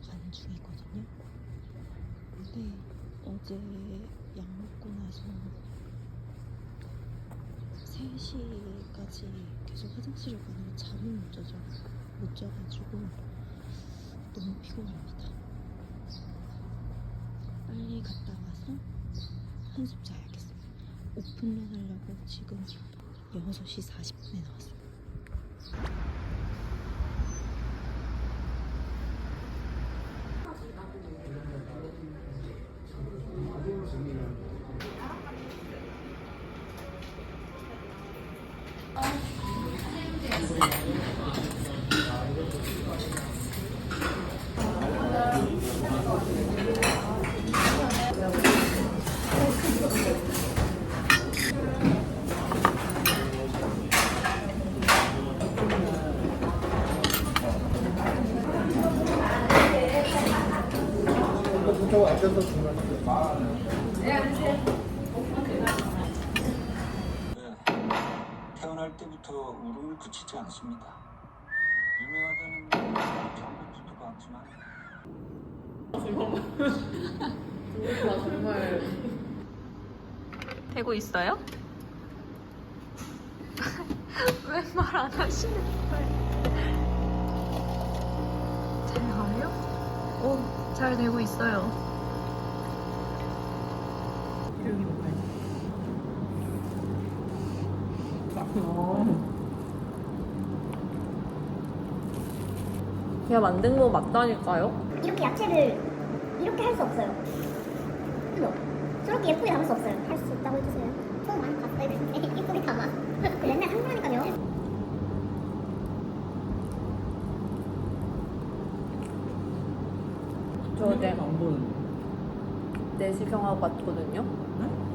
가는 중이거든요. 근데 어제 약 먹고 나서 3시까지 계속 화장실을 가느라 잠을 못 자죠. 못 자가지고 너무 피곤합니다. 빨리 갔다 와서 한숨 자야겠어요. 오픈런 하려고 지금 6시 40분에 나왔어요. 태어날 때부터 울음을 그치지 않습니다. 유명하다는 전부부터가 않지만 되고 있어요? 왜 말 안 하시는 거예요? 제가요? 오, 잘 되고 있어요. 제가 만든 거 맞다니까요? 이렇게 야채를 이렇게 할 수 없어요. 그죠? 저렇게 예쁘게 담을 수 없어요. 할 수 있다고 해주세요. 처음 많이 봤어요. 근데 예쁘게 담아. 그 맨날 한 거니까요. 저 어제 내시경하고 왔거든요.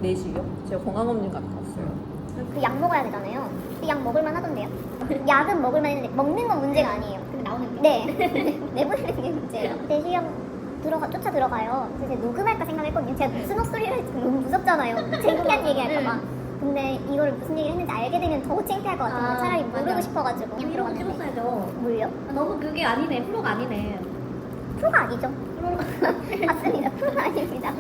내시경? 제가 건강검진 갔다 왔어요. 그 약 먹어야 되잖아요. 그 약 먹을만 하던데요? 약은 먹을만 했는데 먹는 건 문제가 아니에요. 근데 나오는 게? 네. 내보내는 게 문제예요. 내시경 들어가 쫓아 들어가요. 그래서 제가 녹음할까 생각했거든요. 제가 무슨 헛소리를 할지 너무 무섭잖아요. 창피한 얘기할까봐. 근데 이거를 무슨 얘기를 했는지 알게 되면 더 창피할 것 같아요. 아, 차라리 맞아. 모르고 싶어가지고. 그냥 프로가 찍었어야죠. 뭘요? 아, 너무 그게 아니네. 프로가 아니네. 프로가 아니죠. 맞습니다. 프로가 아닙니다.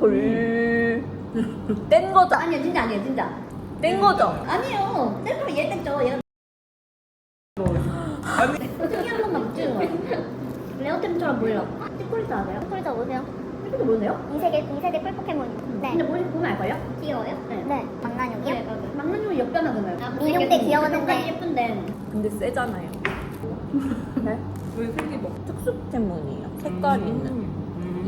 헐. 뗀 거죠? 아니요, 진짜 아니에요, 진짜. 뗀 거죠? 아니에요. 셀프로 얘 뗐죠. 얘가. 특이한 것만 못 찍은 거예요. 레어템처럼 보이려고. 티콜리스 아세요? 콜저 보세요. 티콜리스 모르세요? 이 세계 이 세계 꿀 포켓몬. 네. 근데 보시, 보면 알걸요? 귀여워요? 네. 네. 망나뇽이요? 막내님이 역변하잖아요. 민용 때 귀여웠는데. 예쁜데. 근데 세잖아요. 네? 왜 색이 뭐 특수 때문이에요. 색깔이 있는.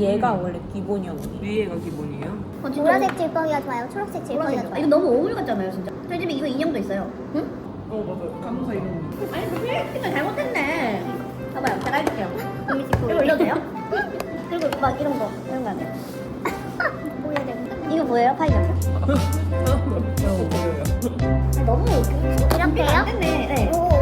얘가 원래 기본형이에요. 위에가 기본이에요? 어, 진짜 보라색 질퍽이가 좋아요. 초록색. 아, 좋아요. 이거 너무 오물 같잖아요, 진짜. 저희 집에 이거 인형도 있어요. 응? 어 맞아 감사 이름 아니, 그 필리핀을 잘못했네. 봐봐요, 제가 해줄게요. 찍고 이거 올려도 돼요? 그리고 막 이런 거 이런 거안 돼요. 돼? 이거 뭐예요? 파인애플? 어 보여요 너무 이렇게요? 안 됐네. 네. 오.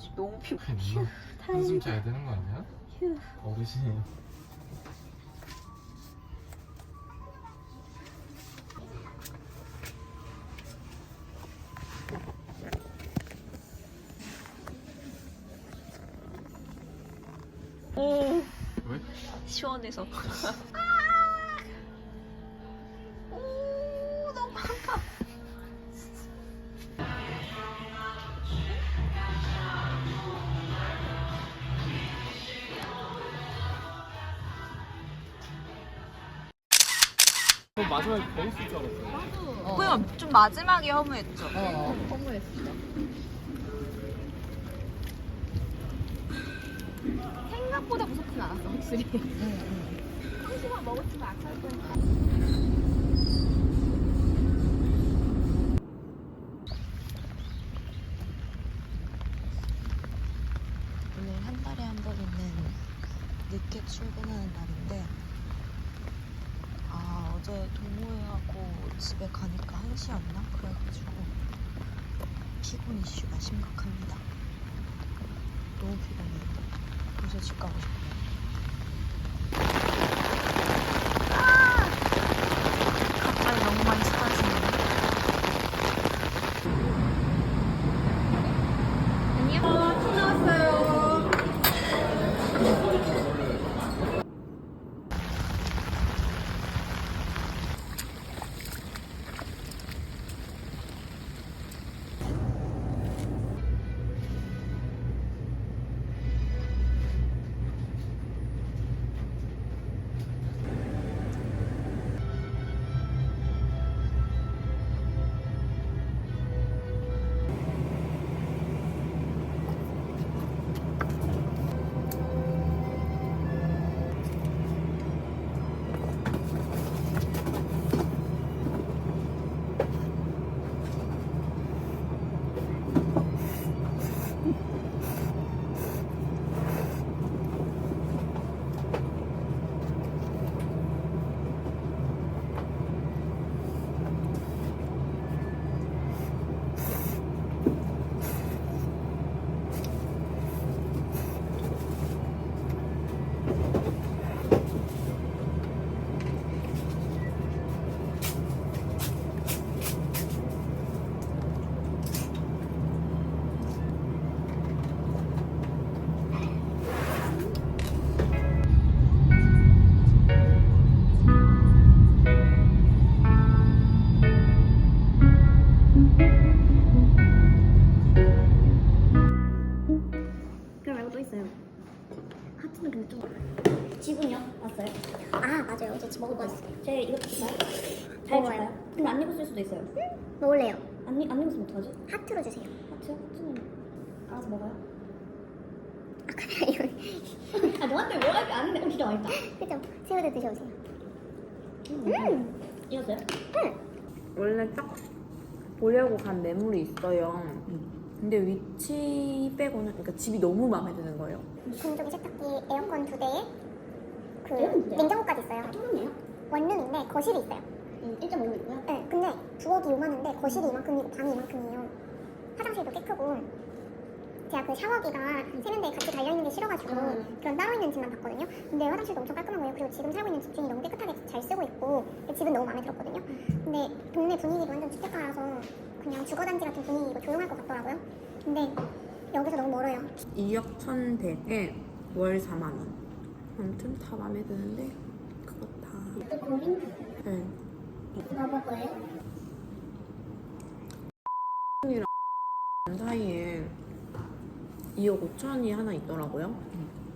지금 너무 피곤해. 한숨 자야 되는 거 아니야? 어르신이 오, 왜? 시원해서. 마지막에 버렸을 줄 알았어요. 그냥 좀 마지막에 허무했죠. 생각보다 무섭진 않았어, 확실히. 달에 한번 있는 늦게 출근하는 3시였나? 그래가지고 피곤 이슈가 심각합니다. 너무 피곤해요. 도저히 집 가고 싶어요. 제 이거 줄까요? 잘 먹어요. 줄까요? 근데 안 익었을 수도 있어요. 먹을래요. 안, 익- 안 익었으면 어떡하지? 하트로 주세요. 하트? 하트는 알아서 먹어요. 아 이거 아 너한테 뭐할게 아닌데 어 진짜 맛있다. 그죠? 새우도 드셔보세요. 음. 익었어요? 원래 딱 보려고 간 매물이 있어요. 근데 위치 빼고는 그러니까 집이 너무 마음에 드는 거예요. 건조기, 세탁기, 에어컨 두 대에 그 에어컨 두 대요? 냉장고까지 있어요. 뚫었네요. 원룸인데 거실이 있어요. 음, 1.5mm고요. 네, 근데 부엌이 요만한데 거실이 이만큼이고 방이 이만큼이에요. 화장실도 꽤 크고. 제가 그 샤워기가 한 세면대에 같이 달려있는 게 싫어가지고 음. 그런 따로 있는 집만 봤거든요. 근데 화장실도 엄청 깔끔한 거예요. 그리고 지금 살고 있는 집 중에 너무 깨끗하게 잘 쓰고 있고 집은 너무 마음에 들었거든요. 근데 동네 분위기도 완전 주택가라서 그냥 주거단지 같은 분위기고 조용할 것 같더라고요. 근데 여기서 너무 멀어요. 2억 1,100에 월 4만 원. 아무튼 다 마음에 드는데. 또 고민 네. 먹을 거예요? 사이에 2억 5천이 하나 있더라고요.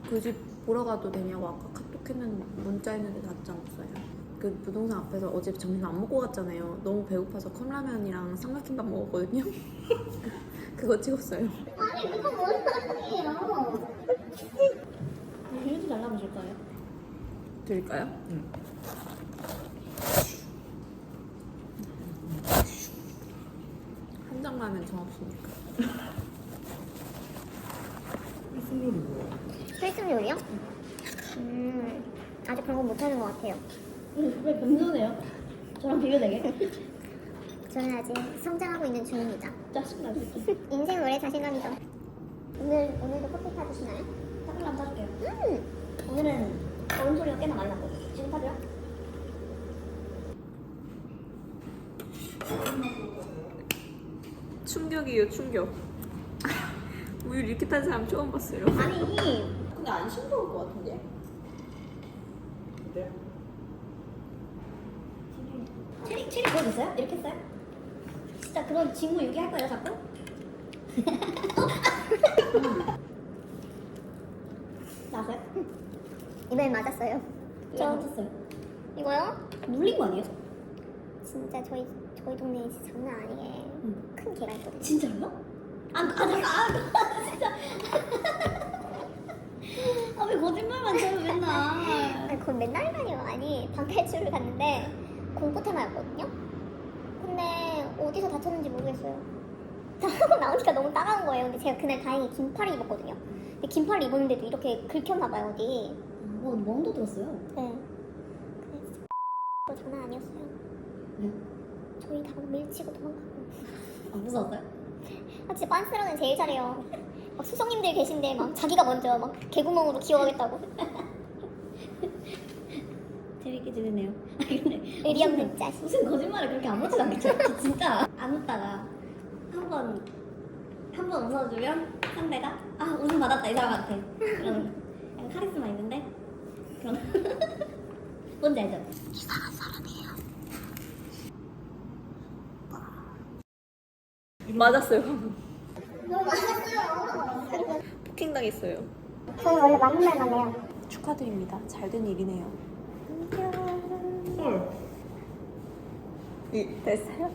그 집 보러 가도 되냐고 아까 카톡 했는데 문자 했는데 답장 없어요. 그 부동산 앞에서 어제 점심 안 먹고 갔잖아요. 너무 배고파서 컵라면이랑 삼각김밥 먹었거든요. 그거 찍었어요. 아니 그거 뭔 말이에요? 휴지 잘라보실 거예요? 드릴까요? 한 장만은 정 없으니까. 필승 요리요? 음, 아직 그런 건 못하는 것 같아요. 음, 왜 겸손해요? 저랑 비교되게? 저는 아직 성장하고 있는 중입니다. 짜증나. 인생 노래 자신감이죠. 오늘 오늘도 커피 타주시나요? 짜증나 한번 사줄게요. 음, 오늘은 얼음 소리가 꽤나 많이 났고 지금 타줘요? 충격이에요, 충격. 우유 이렇게 탄 사람 처음 봤어요. 아니 근데 안 싱거울 것 같은데? 네. 체리 체리 보여줬어요? 이렇게 했어요? 진짜 그런 직무 유기할 거예요 자꾸? 나왔어요? 이번엔 맞았어요. 저 맞췄어요. 이거요? 물린 거 아니에요? 진짜 저희 저희 동네에 진짜 장난 아니 게큰 개가 있거든요. 진짜로요? 아, 아아 진짜 아 왜 거짓말만 쳐요 맨날 아니 그건 맨날만이요. 아니 방탈출을 갔는데 공포 테마였거든요. 근데 어디서 다쳤는지 모르겠어요. 하고 나오니까 너무 따가운 거예요. 근데 제가 그날 다행히 긴팔을 입었거든요. 근데 긴팔을 입었는데도 이렇게 긁혔나 봐요 어디. 뭐 멍도 들었어요 네. 그거 장난 아니었어요. 네? 저희 다 밀치고 도망가고. 안 무서웠어요? 아 진짜 빤스랑은 제일 잘해요. 막 수성님들 계신데 막 자기가 먼저 막 개구멍으로 기어가겠다고. 재밌게 지내네요. 아니 근데 의리 없는 자식. 무슨 거짓말을 그렇게 아무렇지도 않겠죠? 저 진짜 안 웃다가 한 번 한 번 웃어주면 상대가 아 웃음 받았다 이 사람한테 그런 약간 카리스마 있는데 그런 뭔지 알죠? 맞았어요. 폭행 당했어요. 저는 원래 맞는 말만 해요. 축하드립니다. 잘 된 일이네요. 헐. 됐어요?